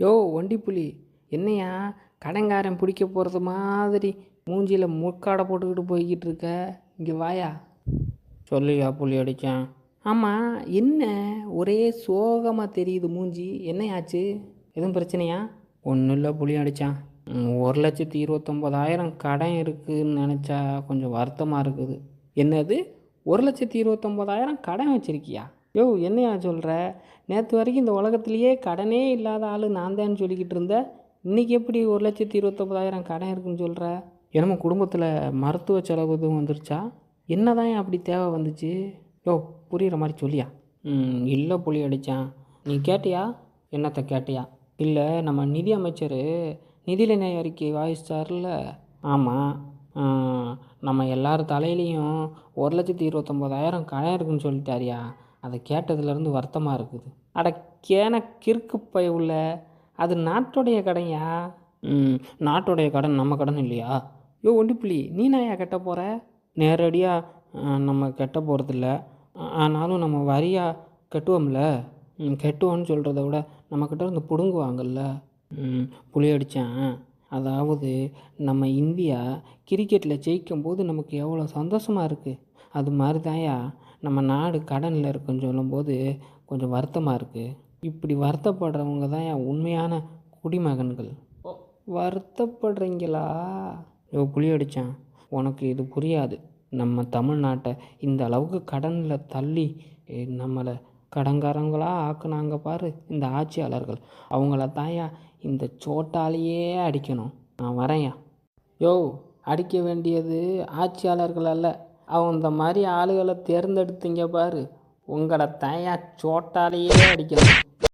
யோ ஒண்டி புலி என்னையா கடங்காரன் பிடிக்க போகிறது மாதிரி மூஞ்சியில் முக்காடை போட்டுக்கிட்டு போய்கிட்டு இருக்க? இங்கே வாயா. சொல்லியா புலி அடித்தான் ஆமாம் என்ன? ஒரே சோகமாக தெரியுது மூஞ்சி. என்னையாச்சு? எதுவும் பிரச்சனையா? ஒன்றும் இல்லை புலி அடித்தான் ஒரு லட்சத்தி இருபத்தொம்போதாயிரம் கடன் இருக்குதுன்னு நினச்சா கொஞ்சம் வருத்தமாக இருக்குது. என்னது? ஒரு லட்சத்தி இருபத்தொம்போதாயிரம் கடன் வச்சுருக்கியா? யோ என்னையா சொல்கிற நேற்று வரைக்கும் இந்த உலகத்திலேயே கடனே இல்லாத ஆள் நான் தான் சொல்லிக்கிட்டு இருந்த. இன்றைக்கி எப்படி ஒரு லட்சத்தி இருபத்தொம்பதாயிரம் கடன் இருக்குன்னு சொல்கிற என்னமோ குடும்பத்தில் மருத்துவ செலவு எதுவும் வந்துருச்சா? என்னதான் அப்படி தேவை வந்துச்சு? யோ புரிகிற மாதிரி சொல்லியா? இல்லை புலி அடித்தான் நீ கேட்டியா? என்னத்தை கேட்டியா? இல்லை நம்ம நிதி அமைச்சர் நிதிநிலை அறிக்கை வாசிச்சார்ல ஆமாம் நம்ம எல்லார் தலையிலையும் ஒரு லட்சத்தி இருபத்தொம்போதாயிரம் கடன் இருக்குன்னு சொல்லிட்டாரியா. அதை கேட்டதுலேருந்து வருத்தமாக இருக்குது. அட கேன கிறுக்கு பய உள்ள அது நாட்டுடைய கடையா? ம் நாட்டுடைய கடன் நம்ம கடன் இல்லையா? யோ ஒண்டிப்புலி நீ நாயா கட்ட போகிற நேரடியாக நம்ம கட்ட போகிறதில்ல ஆனாலும் நம்ம வரியாக கட்டுவோம்ல? கெட்டுவோன்னு சொல்கிறத விட நம்மக்கிட்ட இருந்து பிடுங்குவாங்கல்ல? புளி அடித்தேன் அதாவது நம்ம இந்தியா கிரிக்கெட்டில் ஜெயிக்கும் போது நமக்கு எவ்வளோ சந்தோஷமாக இருக்குது அது மாதிரி தான்யா நம்ம நாடு கடனில் இருக்குன்னு சொல்லும்போது கொஞ்சம் வருத்தமாக இருக்குது இப்படி வருத்தப்படுறவங்க தான் உண்மையான குடிமகன்கள். வருத்தப்படுறீங்களா? யோ புளி அடித்தான் உனக்கு இது புரியாது. நம்ம தமிழ்நாட்டை இந்த அளவுக்கு கடனில் தள்ளி நம்மளை கடங்காரங்களாக ஆக்குனாங்க பாரு இந்த ஆட்சியாளர்கள். அவங்கள தாயா இந்த சோட்டாலேயே அடிக்கணும். நான் வரேன்யா. யோ அடிக்க வேண்டியது ஆட்சியாளர்கள் அல்ல. அவங்க இந்த மாதிரி ஆளுகளை தேர்ந்தெடுத்தீங்க பாரு. உங்களை தாயா சோட்டாலேயே அடிக்கலாம்